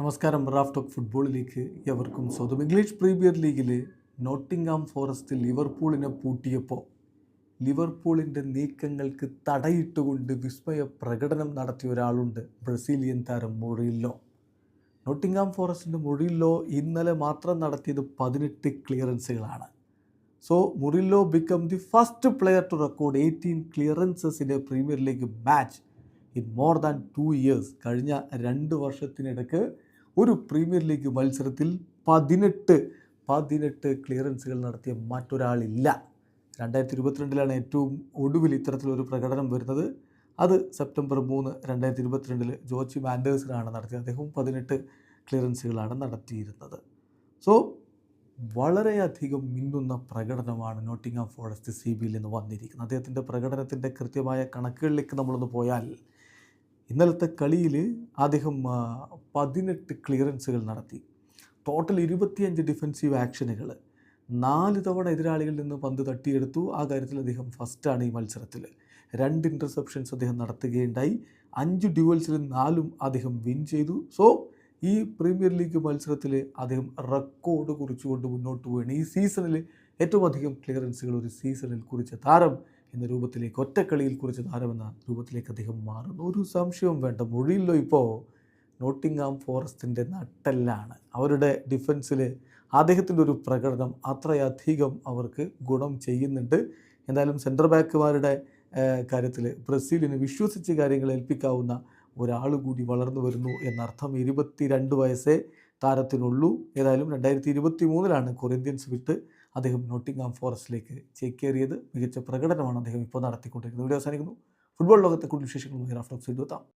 നമസ്കാരം Raf talk ഫുട്ബോളിലേക്ക് എവർക്കും സ്വന്തം ഇംഗ്ലീഷ് പ്രീമിയർ ലീഗിൽ നോട്ടിംഗ്ഹാം ഫോറസ്റ്റ് ലിവർപൂളിനെ പൂട്ടിയപ്പോൾ ലിവർപൂളിന്റെ നീക്കങ്ങൾക്ക് തടയിട്ടുകൊണ്ട് വിസ്മയ പ്രകടനം നടത്തിയ ഒരാളുണ്ട് ബ്രസീലിയൻ താരം മൊഴിയില്ലോ നോട്ടിംഗ്ഹാം ഫോറസ്റ്റിന്റെ മൊഴിയില്ലോ ഇന്നലെ മാത്രം നടത്തിയത് പതിനെട്ട് ക്ലിയറൻസുകളാണ്. So Murillo become the first player to record eighteen clearances in a Premier League match in more than two years കഴിഞ്ഞ രണ്ട് വർഷത്തിനിടയ്ക്ക് ഒരു പ്രീമിയർ ലീഗ് മത്സരത്തിൽ പതിനെട്ട് പതിനെട്ട് ക്ലിയറൻസുകൾ നടത്തിയ മറ്റൊരാളില്ല. രണ്ടായിരത്തി ഇരുപത്തിരണ്ടിലാണ് ഏറ്റവും ഒടുവിൽ ഇത്തരത്തിലൊരു പ്രകടനം വരുന്നത്. അത് സെപ്റ്റംബർ മൂന്ന് രണ്ടായിരത്തി ഇരുപത്തിരണ്ടിൽ ജോർജി മാൻഡേഴ്സിനാണ് നടത്തിയത്. അദ്ദേഹവും പതിനെട്ട് ക്ലിയറൻസുകളാണ് നടത്തിയിരുന്നത്. സോ വളരെയധികം മിന്നുന്ന പ്രകടനമാണ് നോട്ടിംഗാം ഫോറസ്റ്റ് സി ബിയിൽ നിന്ന് വന്നിരിക്കുന്നത്. അദ്ദേഹത്തിന്റെ പ്രകടനത്തിന്റെ കൃത്യമായ കണക്കുകളിലേക്ക് നമ്മളൊന്ന് പോയാൽ ഇന്നലത്തെ കളിയിൽ അദ്ദേഹം പതിനെട്ട് ക്ലിയറൻസുകൾ നടത്തി. ടോട്ടൽ ഇരുപത്തിയഞ്ച് ഡിഫൻസീവ് ആക്ഷനുകൾ. നാല് തവണ എതിരാളികളിൽ നിന്ന് പന്ത് തട്ടിയെടുത്തു. ആ കാര്യത്തിൽ അദ്ദേഹം ഫസ്റ്റാണ് ഈ മത്സരത്തിൽ. രണ്ട് ഇന്റർസെപ്ഷൻസ് അദ്ദേഹം നടത്തുകയുണ്ടായി. അഞ്ച് ഡ്യൂവൽസിൽ നാലും അദ്ദേഹം വിൻ ചെയ്തു. സോ ഈ പ്രീമിയർ ലീഗ് മത്സരത്തിൽ അദ്ദേഹം റെക്കോർഡ് കുറിച്ചുകൊണ്ട് മുന്നോട്ട് പോവുകയാണ്. ഈ സീസണിൽ ഏറ്റവും അധികം ക്ലിയറൻസുകൾ ഒരു സീസണിൽ കുറിച്ച താരം എന്ന രൂപത്തിലേക്ക് ഒറ്റക്കളിയിൽ കുറിച്ച് താരമെന്ന രൂപത്തിലേക്ക് അദ്ദേഹം മാറുന്നു. ഒരു സംശയവും വേണ്ട മൊഴിയില്ലോ ഇപ്പോൾ നോട്ടിങ്ങാം ഫോറസ്റ്റിന്റെ നട്ടെല്ലാണ്. അവരുടെ ഡിഫൻസിൽ അദ്ദേഹത്തിന്റെ ഒരു പ്രകടനം അത്രയധികം അവർക്ക് ഗുണം ചെയ്യുന്നുണ്ട്. എന്തായാലും സെന്റർ ബാക്കുമാരുടെ കാര്യത്തിൽ ബ്രസീലിന് വിശ്വസിച്ച് കാര്യങ്ങൾ ഏൽപ്പിക്കാവുന്ന ഒരാൾ കൂടി വളർന്നു വരുന്നു എന്നർത്ഥം ഇരുപത്തി രണ്ട് വയസ്സേ താരത്തിനുള്ളൂ. ഏതായാലും രണ്ടായിരത്തി ഇരുപത്തി മൂന്നിലാണ് കൊറിന്ത്യൻസ് വിട്ട് അദ്ദേഹം നോട്ടിംഗാം ഫോറസ്റ്റിലേക്ക് ചേക്കേറിയത് മികച്ച പ്രകടനമാണ് അദ്ദേഹം ഇപ്പോൾ നടത്തിക്കൊണ്ടിരിക്കുന്നത്. വീഡിയോ അവസാനിക്കുന്നു. ഫുട്ബോൾ ലോകത്തെ കൂടുതൽ വിശേഷങ്ങളുമായി റാഫ്റ്റോക്സ് എത്താം.